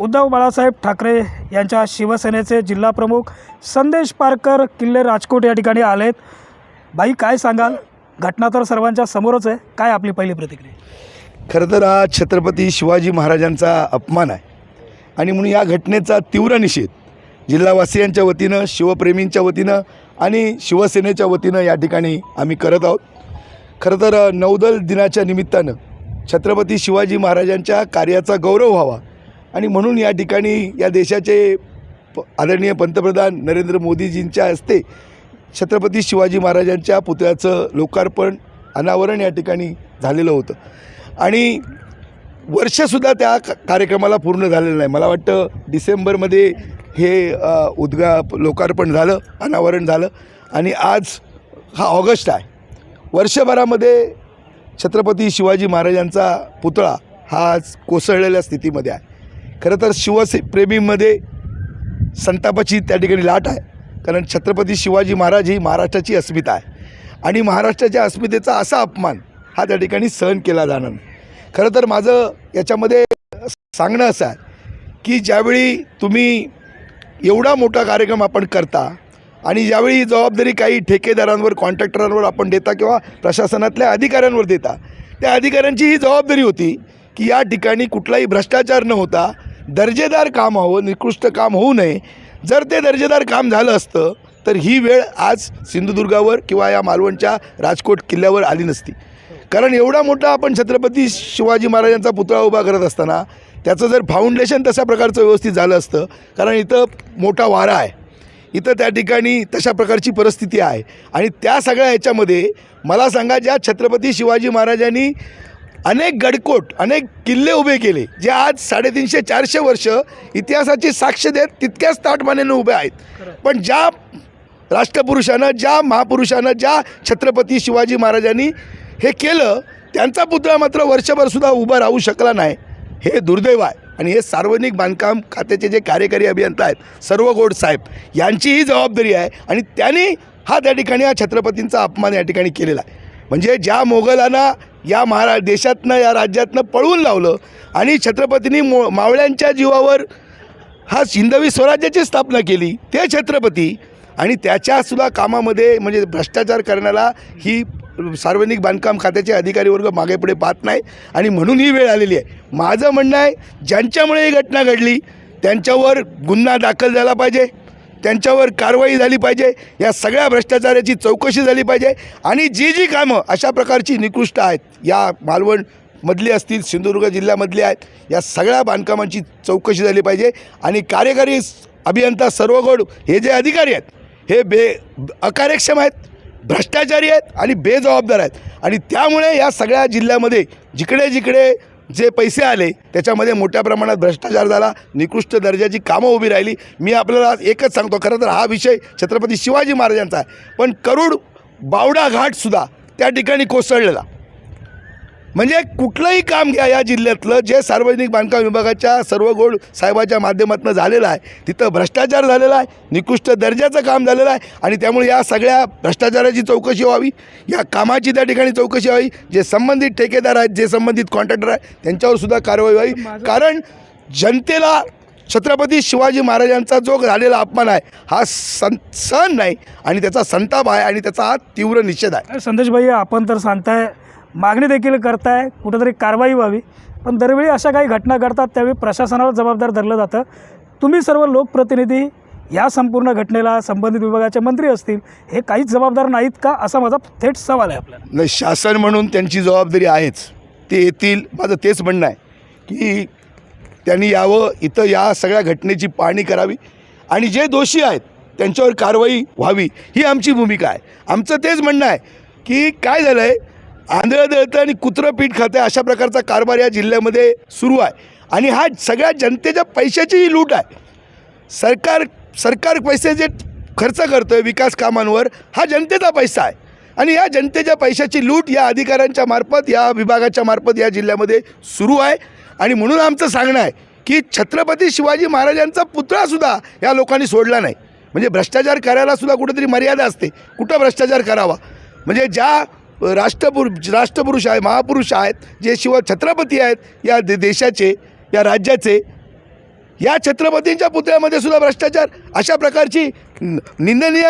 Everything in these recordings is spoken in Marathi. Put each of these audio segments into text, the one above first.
उद्धव बाळासाहेब ठाकरे यांच्या शिवसेनेचे जिल्हाप्रमुख संदेश पारकर किल्ले राजकोट या ठिकाणी आलेत. बाई काय सांगाल? घटना तर सर्वांच्या समोरच आहे. काय आपली पहिली प्रतिक्रिया? खरं तर हा छत्रपती शिवाजी महाराजांचा अपमान आहे. आणि म्हणून या घटनेचा तीव्र निषेध जिल्हावासियांच्या वतीनं शिवप्रेमींच्या वतीनं आणि शिवसेनेच्या वतीनं या ठिकाणी आम्ही करत आहोत. खरं तर नौदल दिनाच्या निमित्तानं छत्रपती शिवाजी महाराजांच्या कार्याचा गौरव व्हावा आणि म्हणून या ठिकाणी या देशाचे प आदरणीय पंतप्रधान नरेंद्र मोदीजींच्या हस्ते छत्रपती शिवाजी महाराजांच्या पुतळ्याचं लोकार्पण अनावरण या ठिकाणी झालेलं होतं. आणि वर्षसुद्धा त्या कार्यक्रमाला पूर्ण झालेलं नाही. मला वाटतं डिसेंबरमध्ये हे उद्गा लोकार्पण झालं अनावरण झालं आणि आज हा ऑगस्ट आहे. वर्षभरामध्ये छत्रपती शिवाजी महाराजांचा पुतळा हा आज कोसळलेल्या स्थितीमध्ये आहे. खरं तर शिवसे प्रेमीमध्ये संतापाची त्या ठिकाणी लाट आहे. कारण छत्रपती शिवाजी महाराज ही महाराष्ट्राची अस्मिता आहे. आणि महाराष्ट्राच्या अस्मितेचा असा अपमान हा त्या ठिकाणी सहन केला जाणार नाही. खरं तर माझं याच्यामध्ये सांगणं असं आहे की ज्यावेळी तुम्ही एवढा मोठा कार्यक्रम आपण करता आणि ज्यावेळी जबाबदारी काही ठेकेदारांवर कॉन्ट्रॅक्टरांवर आपण देता किंवा प्रशासनातल्या अधिकाऱ्यांवर देता त्या अधिकाऱ्यांची ही जबाबदारी होती की या ठिकाणी कुठलाही भ्रष्टाचार न होता दर्जेदार काम हवं निकृष्ट काम होऊ नये. जर ते दर्जेदार काम झालं असतं तर ही वेळ आज सिंधुदुर्गावर किंवा या मालवणच्या राजकोट किल्ल्यावर आली नसती. कारण एवढा मोठा आपण छत्रपती शिवाजी महाराजांचा पुतळा उभा करत असताना त्याचं जर फाउंडेशन तशा प्रकारचं व्यवस्थित झालं असतं कारण इथं मोठा वारा आहे. इथं त्या ठिकाणी तशा प्रकारची परिस्थिती आहे. आणि त्या सगळ्या ह्याच्यामध्ये मला सांगा ज्या छत्रपती शिवाजी महाराजांनी अनेक गडकोट अनेक किल्ले उभे केले जे आज साडेतीनशे चारशे वर्ष इतिहासाची साक्ष देत तितक्याच ताटमानेनं उभे आहेत. पण ज्या राष्ट्रपुरुषानं ज्या महापुरुषानं ज्या छत्रपती शिवाजी महाराजांनी हे केलं त्यांचा पुतळा मात्र वर्षभरसुद्धा उभा राहू शकला नाही. हे दुर्दैव आहे. आणि हे सार्वजनिक बांधकाम खात्याचे जे कार्यकारी अभियंता आहेत सर्व गोड साहेब यांची ही जबाबदारी आहे आणि त्यांनी हा त्या ठिकाणी हा छत्रपतींचा अपमान या ठिकाणी केलेला आहे. म्हणजे ज्या मोगलांना या महारा देशातनं या राज्यातनं पळवून लावलं. आणि छत्रपतींनी मो मावळ्यांच्या जीवावर हा हिंदवी स्वराज्याची स्थापना केली. ते छत्रपती. आणि त्याच्यासुद्धा कामामध्ये म्हणजे भ्रष्टाचार करण्याला ही सार्वजनिक बांधकाम खात्याचे अधिकारी वर्ग मागे पुढे पाहत नाही. आणि म्हणून ही वेळ आलेली आहे. माझं म्हणणं आहे ज्यांच्यामुळे ही घटना घडली त्यांच्यावर गुन्हा दाखल झाला पाहिजे. त्यांच्यावर कारवाई झाली पाहिजे या सगळ्या भ्रष्टाचाराची चौकशी झाली पाहिजे आणि जी जी कामं अशा प्रकारची निकृष्ट आहेत. या मालवण मधली असतील सिंधुदुर्ग जिल्ह्यामधली आहेत या सगळ्या बांधकामांची चौकशी झाली पाहिजे आणि कार्यकारी अभियंता सर्वगोड हे जे अधिकारी आहेत हे बे अकार्यक्षम आहेत भ्रष्टाचारी आहेत आणि बेजबाबदार आहेत. आणि त्यामुळे या सगळ्या जिल्ह्यामध्ये जिकडे जिकडे जे पैसे आले त्याच्यामध्ये मोठ्या प्रमाणात भ्रष्टाचार झाला निकृष्ट दर्जाची कामं उभी राहिली. मी आपल्याला एकच सांगतो खरं तर हा विषय छत्रपती शिवाजी महाराजांचा आहे. पण करूड बावडा घाटसुद्धा त्या ठिकाणी कोसळलेला. म्हणजे कुठलंही काम घ्या या जिल्ह्यातलं जे सार्वजनिक बांधकाम विभागाच्या सर्व गोड साहेबाच्या माध्यमातून झालेलं आहे तिथं भ्रष्टाचार झालेला आहे निकृष्ट दर्जाचं काम झालेलं आहे आणि त्यामुळे या सगळ्या भ्रष्टाचाराची चौकशी व्हावी या कामाची त्या ठिकाणी चौकशी व्हावी जे संबंधित ठेकेदार आहेत जे संबंधित कॉन्ट्रॅक्टर आहेत त्यांच्यावर सुद्धा कारवाई व्हावी. कारण जनतेला छत्रपती शिवाजी महाराजांचा जो झालेला अपमान आहे हा सं सण नाही आणि त्याचा संताप आहे आणि त्याचा हा तीव्र निषेध आहे. संदेश भाई आपण तर सांगताय मागणी देखील करताय कुठंतरी कारवाई व्हावी. पण दरवेळी अशा काही घटना घडतात त्यावेळी प्रशासनाला जबाबदार धरलं जातं. तुम्ही सर्व लोकप्रतिनिधी या संपूर्ण घटनेला संबंधित विभागाचे मंत्री असतील हे काहीच जबाबदार नाहीत का? असा माझा थेट सवाल आहे आपल्याला. नाही शासन म्हणून त्यांची जबाबदारी आहेच. ते येतील. माझं तेच म्हणणं आहे की त्यांनी यावं इथं या सगळ्या घटनेची पाहणी करावी. आणि जे दोषी आहेत त्यांच्यावर कारवाई व्हावी ही आमची भूमिका आहे. आमचं तेच म्हणणं आहे की काय झालं आहे आंधळं दळतं आणि कुत्रं पीठ खातं अशा प्रकारचा कारभार या जिल्ह्यामध्ये सुरू आहे. आणि हा सगळ्या जनतेच्या पैशाचीही लूट आहे. सरकार सरकार पैसे जे खर्च करतं विकास कामांवर हा जनतेचा पैसा आहे. आणि या जनतेच्या पैशाची लूट या अधिकाऱ्यांच्या मार्फत या विभागाच्या मार्फत या जिल्ह्यामध्ये सुरू आहे. आणि म्हणून आमचं सांगणं आहे की छत्रपती शिवाजी महाराजांचा पुतळासुद्धा या लोकांनी सोडला नाही. म्हणजे भ्रष्टाचार करायलासुद्धा कुठेतरी मर्यादा असते. कुठं भ्रष्टाचार करावा? म्हणजे ज्या राष्ट्रपुर राष्ट्रपुरुष आहे महापुरुष आहेत जे शिव छत्रपती आहेत या दे देशाचे या राज्याचे या छत्रपतींच्या पुतळ्यामध्ये सुद्धा भ्रष्टाचार. अशा प्रकारची निंदनीय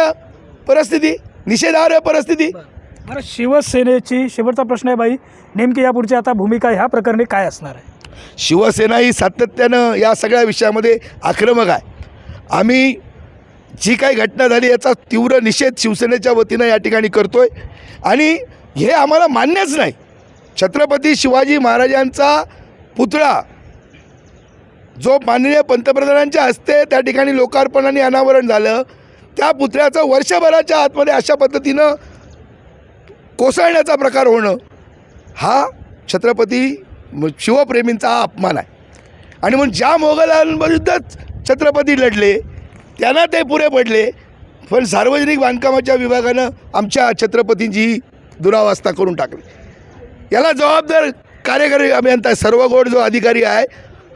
परिस्थिती निषेधार्ह परिस्थिती. बरं. शिवसेनेची शेवटचा प्रश्न आहे बाई नेमकी यापुढची आता भूमिका ह्या प्रकरणी काय असणार आहे? शिवसेना ही सातत्यानं या सगळ्या विषयामध्ये आक्रमक आहे. आम्ही जी काही घटना झाली याचा तीव्र निषेध शिवसेनेच्या वतीनं या ठिकाणी करतो आहे आणि हे आम्हाला मान्यच नाही. छत्रपती शिवाजी महाराजांचा पुतळा जो माननीय पंतप्रधानांच्या हस्ते त्या ठिकाणी लोकार्पण आणि अनावरण झालं त्या पुतळ्याचं वर्षभराच्या आतमध्ये अशा पद्धतीनं कोसळण्याचा प्रकार होणं हा छत्रपती शिवप्रेमींचा हा अपमान आहे. आणि म्हणून ज्या मोगलांविरुद्धच छत्रपती लढले त्यांना ते पुरे पडले पण सार्वजनिक बांधकामाच्या विभागानं आमच्या छत्रपतींची दुरावस्था करून टाकली. याला जबाबदार कार्यकारी अभियंता सर्व गोड जो अधिकारी आहे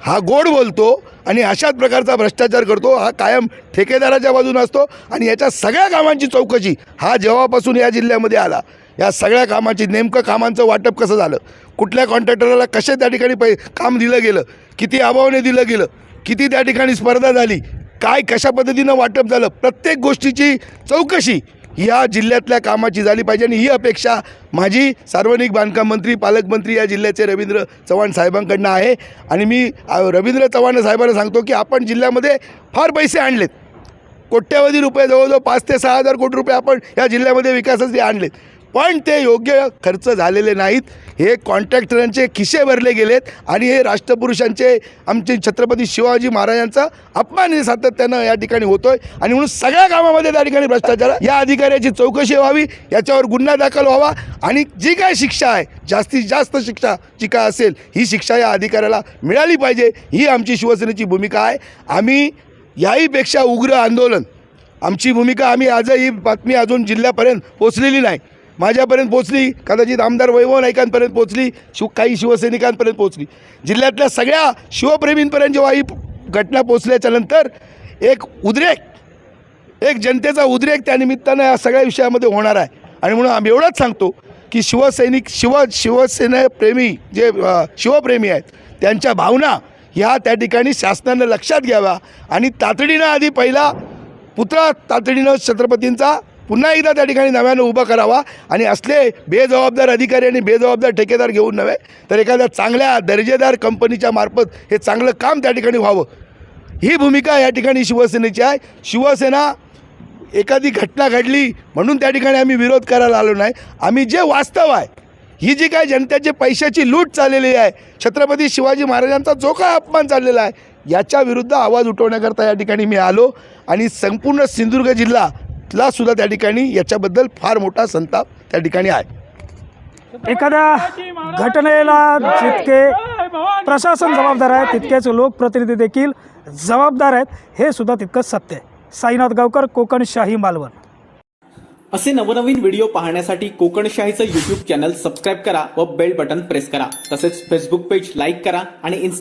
हा गोड बोलतो आणि अशाच प्रकारचा भ्रष्टाचार करतो. हा कायम ठेकेदाराच्या बाजूने असतो आणि याच्या सगळ्या कामांची चौकशी हा जेव्हापासून या जिल्ह्यामध्ये आला या सगळ्या कामाची नेमकं कामांचं वाटप कसं झालं कुठल्या कॉन्ट्रॅक्टरला कसे त्या ठिकाणी पै काम दिलं गेलं किती अभावाने दिलं गेलं किती त्या ठिकाणी स्पर्धा झाली काय कशा पद्धतीनं वाटप झालं प्रत्येक गोष्टीची चौकशी या जिल्ह्यातल्या कामाची झाली पाहिजे आणि ही अपेक्षा माझी सार्वजनिक बांधकाम मंत्री पालकमंत्री या जिल्ह्याचे रवींद्र चव्हाण साहेबांकडनं आहे. आणि मी रवींद्र चव्हाण साहेबांना सांगतो की आपण जिल्ह्यामध्ये फार पैसे आणलेत. कोट्यवधी रुपये जवळजवळ पाच ते सहा हजार कोटी रुपये आपण या जिल्ह्यामध्ये विकासासाठी आणलेत. पण ते योग्य खर्च झालेले नाहीत. हे कॉन्ट्रॅक्टरांचे खिसे भरले गेलेत आणि हे राष्ट्रपुरुषांचे आमचे छत्रपती शिवाजी महाराजांचा अपमान हे सातत्यानं या ठिकाणी होतोय. आणि म्हणून सगळ्या कामामध्ये त्या ठिकाणी भ्रष्टाचार या अधिकाऱ्याची चौकशी व्हावी याच्यावर गुन्हा दाखल व्हावा आणि जी काय शिक्षा आहे जास्तीत जास्त शिक्षा जी काय असेल ही शिक्षा या अधिकाऱ्याला मिळाली पाहिजे. ही आमची शिवसेनेची भूमिका आहे. आम्ही याहीपेक्षा उग्र आंदोलन आमची भूमिका आम्ही आजही बातमी अजून जिल्ह्यापर्यंत पोचलेली नाही. माझ्यापर्यंत पोचली कदाचित आमदार वैभव नाईकांपर्यंत पोचली शिव काही शिवसैनिकांपर्यंत पोचली जिल्ह्यातल्या सगळ्या शिवप्रेमींपर्यंत जेव्हा ही घटना पोचल्याच्या नंतर एक उद्रेक एक जनतेचा उद्रेक त्या निमित्तानं या सगळ्या विषयामध्ये होणार आहे. आणि म्हणून आम्ही एवढंच सांगतो की शिवसैनिक शिव शिवसेनाप्रेमी जे शिवप्रेमी आहेत त्यांच्या भावना ह्या त्या ठिकाणी शासनानं लक्षात घ्याव्या. आणि तातडीनं आधी पहिला पुतळा तातडीनं छत्रपतींचा पुन्हा एकदा त्या ठिकाणी नव्यानं उभा करावा. आणि असले बेजबाबदार अधिकारी आणि बेजबाबदार ठेकेदार घेऊन नव्हे तर एखाद्या चांगल्या दर्जेदार कंपनीच्या मार्फत हे चांगलं काम त्या ठिकाणी व्हावं. ही भूमिका या ठिकाणी शिवसेनेची आहे. शिवसेना एखादी घटना घडली म्हणून त्या ठिकाणी आम्ही विरोध करायला आलो नाही. आम्ही जे वास्तव आहे ही जी काय जनतेचे पैशाची लूट चाललेली आहे छत्रपती शिवाजी महाराजांचा जो काय अपमान चाललेला आहे याच्या विरुद्ध आवाज उठवण्याकरता या ठिकाणी मी आलो. आणि संपूर्ण सिंधुदुर्ग जिल्हा जिल्हाला सुद्धा त्या ठिकाणी याच्याबद्दल फार मोठा संताप त्या ठिकाणी आहे. एखाद्या घटनेला जितके प्रशासन जबाबदार आहे तितकेच लोकप्रतिनिधी देखील जबाबदार आहेत हे सुद्धा तितकंच सत्य आहे. साईनाथ गावकर कोकण शाही मालवण. असे नवनवीन व्हिडिओ पाहण्यासाठी कोकणशाहीचं यूट्यूब चॅनल सबस्क्राईब करा व बेल बटन प्रेस करा. तसेच फेसबुक पेज लाईक करा आणि इन्स्टा